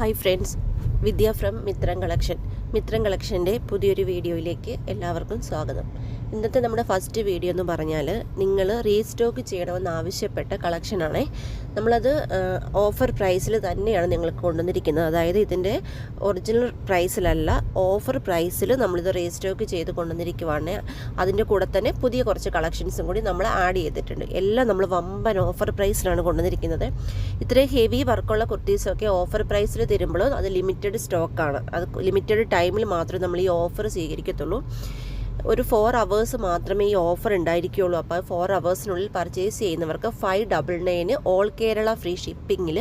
Hi friends Vidya from Mithram collection Mithram കളക്ഷന്റെ പുതിയൊരു വീഡിയോയിലേക്ക് എല്ലാവർക്കും സ്വാഗതം. ഇന്നത്തെ നമ്മുടെ ഫസ്റ്റ് വീഡിയോ എന്ന് പറഞ്ഞാൽ നിങ്ങൾ റീസ്റ്റോക്ക് ചെയ്യണമെന്ന് ആവശ്യപ്പെട്ട കളക്ഷനാണേ നമ്മളത് ഓഫർ പ്രൈസിൽ തന്നെയാണ് നിങ്ങൾക്ക് കൊണ്ടുവന്നിരിക്കുന്നത്. അതായത് ഇതിന്റെ ഒറിജിനൽ പ്രൈസിലല്ല ഓഫർ പ്രൈസിൽ നമ്മളിത് റീസ്റ്റോക്ക് ചെയ്ത് കൊണ്ടുവന്നിരിക്കുവാണ്. അതിന്റെ കൂടെ തന്നെ പുതിയ കുറച്ച് കളക്ഷൻസും കൂടി നമ്മൾ ആഡ് ചെയ്തിട്ടുണ്ട്. എല്ലാം നമ്മൾ വമ്പൻ ഓഫർ പ്രൈസിലാണ് കൊണ്ടുവന്നിരിക്കുന്നത്. ഇത്രയും ഹെവി വർക്കുള്ള കുർത്തീസൊക്കെ ഓഫർ പ്രൈസിൽ തരുമ്പോൾ അത് ലിമിറ്റഡ് സ്റ്റോക്കാണ് അത് ലിമിറ്റഡ് ടൈമിൽ മാത്രമേ നമ്മൾ ഈ ഓഫർ സ്വീകരിക്കത്തുള്ളൂ. ഒരു ഫോർ അവേഴ്സ് മാത്രമേ ഈ ഓഫർ ഉണ്ടായിരിക്കുകയുള്ളൂ അപ്പോൾ ഫോർ അവേഴ്സിനുള്ളിൽ പർച്ചേസ് ചെയ്യുന്നവർക്ക് five double nine all Kerala free ഷിപ്പിങ്ങിൽ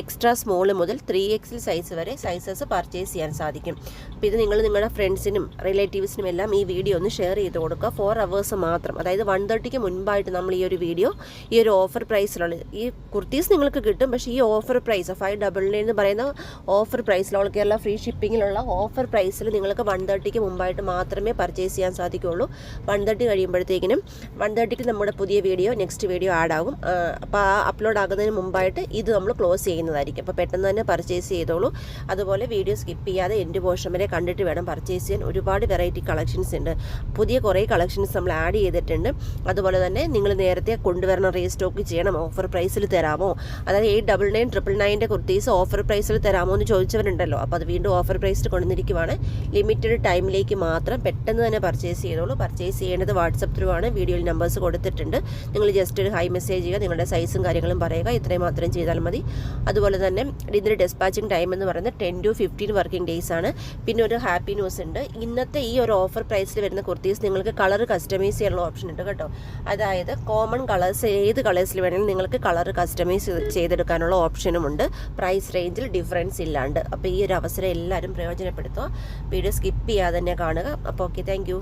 എക്സ്ട്രാ സ്മോൾ മുതൽ ത്രീ എക്സിൽ സൈസ് വരെ സൈസസ് പർച്ചേസ് ചെയ്യാൻ സാധിക്കും. അപ്പോൾ ഇത് നിങ്ങൾ നിങ്ങളുടെ ഫ്രണ്ട്സിനും റിലേറ്റീവ്സിനും എല്ലാം ഈ വീഡിയോ ഒന്ന് ഷെയർ ചെയ്ത് കൊടുക്കുക. ഫോർ അവേഴ്സ് മാത്രം. അതായത് വൺ തേർട്ടിക്ക് മുൻപായിട്ട് നമ്മൾ ഈ ഒരു വീഡിയോ ഈ ഒരു ഓഫർ പ്രൈസിലുള്ള ഈ കുർത്തീസ് നിങ്ങൾക്ക് കിട്ടും. പക്ഷേ ഈ offer price five double nine എന്ന് പറയുന്ന ഓഫർ പ്രൈസിൽ ഓൾ കേരള ഫ്രീ ഷിപ്പിങ്ങിലുള്ള ഓഫർ പ്രൈസിൽ നിങ്ങൾക്ക് വൺ തേർട്ടിക്ക് മുമ്പായിട്ട് മാത്രമേ പർച്ചേസ് ചെയ്യാൻ സാധിക്കുകയുള്ളൂ വൺ തേർട്ടി കഴിയുമ്പോഴത്തേക്കിനും വൺ തേർട്ടിക്ക് നമ്മുടെ പുതിയ വീഡിയോ നെക്സ്റ്റ് വീഡിയോ ആഡ് ആകും അപ്പോൾ ആ അപ്ലോഡ് ആകുന്നതിന് മുമ്പായിട്ട് ഇത് നമ്മൾ ക്ലോസ് ചെയ്യുന്നതായിരിക്കും. അപ്പോൾ പെട്ടെന്ന് തന്നെ പർച്ചേസ് ചെയ്തോളൂ. അതുപോലെ വീഡിയോ സ്കിപ്പ് ചെയ്യാതെ എന്റെ പോർഷൻ വരെ കണ്ടിട്ട് വേണം പർച്ചേസ് ചെയ്യാൻ. ഒരുപാട് വെറൈറ്റി കളക്ഷൻസ് ഉണ്ട്. പുതിയ കുറേ കളക്ഷൻസ് നമ്മൾ ആഡ് ചെയ്തിട്ടുണ്ട്. അതുപോലെ തന്നെ നിങ്ങൾ നേരത്തെ കൊണ്ടുവരണം റീസ്റ്റോക്ക് ചെയ്യണം ഓഫർ പ്രൈസിൽ തരാമോ? അതായത് എയ്റ്റ് ഡബിൾ നയൻ ട്രിപ്പിൾ നയന്റെ കുർത്തീസ് ഓഫർ പ്രൈസിൽ തരാമോ എന്ന് ചോദിച്ചവരുണ്ടല്ലോ. അപ്പോൾ അത് വീണ്ടും ഓഫർ പ്രൈസിൽ കൊണ്ടുവന്നിരിക്കുവാണ്. ലിമിറ്റഡ് ടൈമിലേക്ക് മാത്രം പെട്ടെന്ന് തന്നെ പർച്ചേസ് ചെയ്തോളൂ. പർച്ചേസ് ചെയ്യേണ്ടത് വാട്സപ്പ് ത്രൂ ആണ്. വീഡിയോയിൽ നമ്പേഴ്സ് കൊടുത്തിട്ടുണ്ട്. നിങ്ങൾ ജസ്റ്റ് ഒരു ഹൈ മെസ്സേജ് ചെയ്യുക നിങ്ങളുടെ സൈസും കാര്യങ്ങളും പറയുക. ഇത്രയും മാത്രം ചെയ്താൽ മതി. അതുപോലെ തന്നെ ഇതിന്റെ ഡെസ്പാച്ചിങ് ടൈം എന്ന് പറയുന്നത് ten to fifteen working days ആണ്. പിന്നെ ഒരു ഹാപ്പി ന്യൂസ് ഉണ്ട്. ഇന്നത്തെ ഈ ഒരു ഓഫർ പ്രൈസിൽ വരുന്ന കുർത്തീസ് നിങ്ങൾക്ക് കളർ കസ്റ്റമൈസ് ചെയ്യാനുള്ള ഓപ്ഷൻ ഉണ്ട് കേട്ടോ. അതായത് കോമൺ കളേഴ്സ് ഏത് കളേഴ്സിൽ വേണമെങ്കിലും നിങ്ങൾക്ക് കളർ കസ്റ്റമൈസ് ചെയ്തെടുക്കാനുള്ള ഓപ്ഷനും ഉണ്ട്. പ്രൈസ് റേഞ്ചിൽ ഡിഫറൻസ് ഇല്ലാണ്ട്. അപ്പോൾ ഈ ഒരു അവസരം എല്ലാവരും പ്രയോജനപ്പെടുത്തുക. വീഡിയോ സ്കിപ്പ് ചെയ്യാതെ തന്നെ കാണുക. അപ്പോൾ ഓക്കെ താങ്ക്